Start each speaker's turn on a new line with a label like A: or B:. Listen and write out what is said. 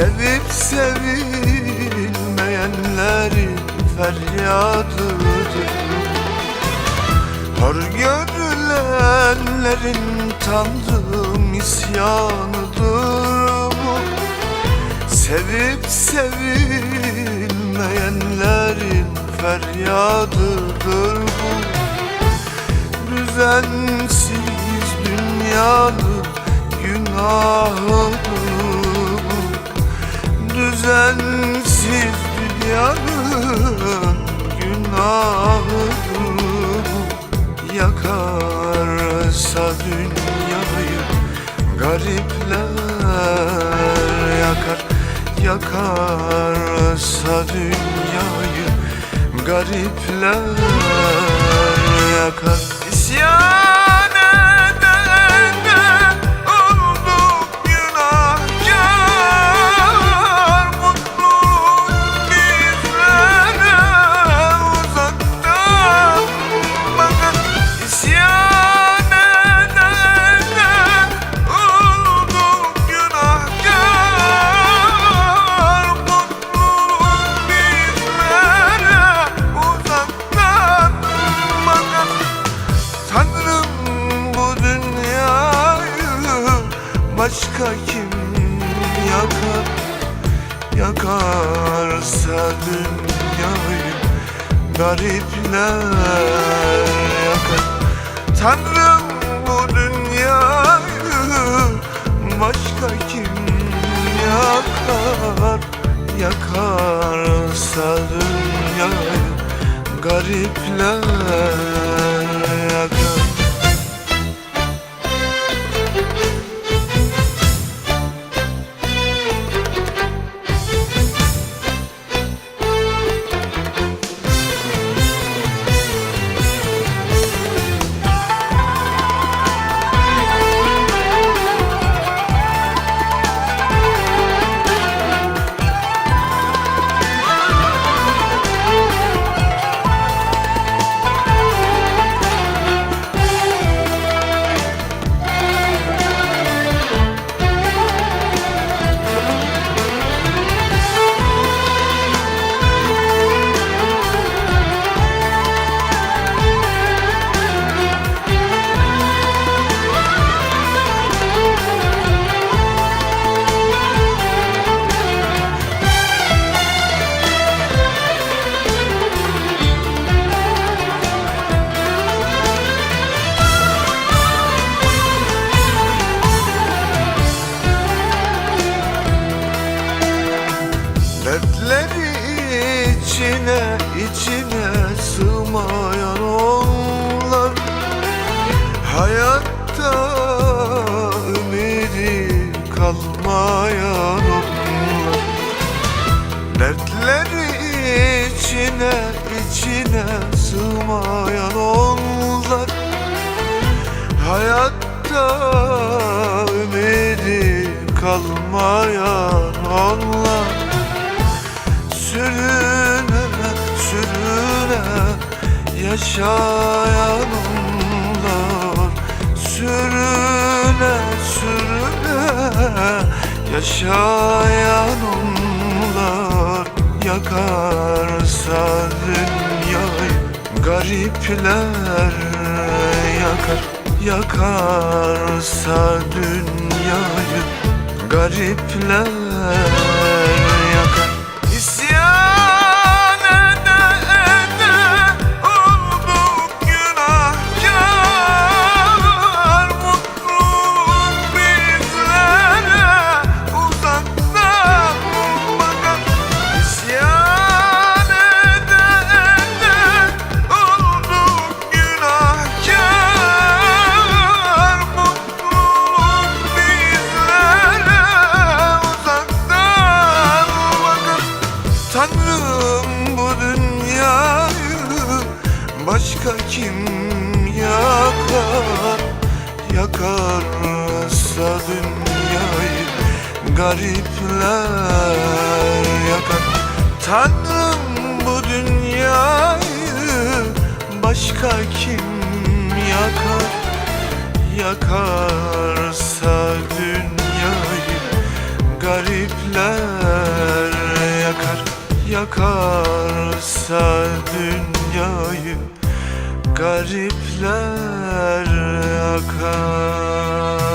A: Sevip sevilmeyenlerin feryadıdır. Hor görülenlerin tanrım isyanıdır bu. Sevip sevilmeyenlerin feryadıdır bu. Düzensiz dünyanın bu Düzensiz dünyanın günahıdır bu Yakarsa dünyayı garipler yakar. Yakarsa dünyayı garipler yakar. İsyan başka kim yakar Yakarsa dünyayı garipler yakar. Tanrım bu dünyayı başka kim yakar Yakarsa dünyayı garipler Hayatta ümidi kalmayan onlar Dertleri içine içine sığmayan onlar. Hayatta ümidi kalmayan onlar. Sürüne sürüne yaşayan onlar Sürüne sürüne yaşayan onlar Yakarsa dünyayı garipler yakar Yakarsa dünyayı garipler kim yakar Yakarsa dünyayı? Garipler yakar. Tanrım bu dünyayı başka kim yakar? Yakarsa dünyayı garipler yakar. Yakarsa dünyayı garipler yakar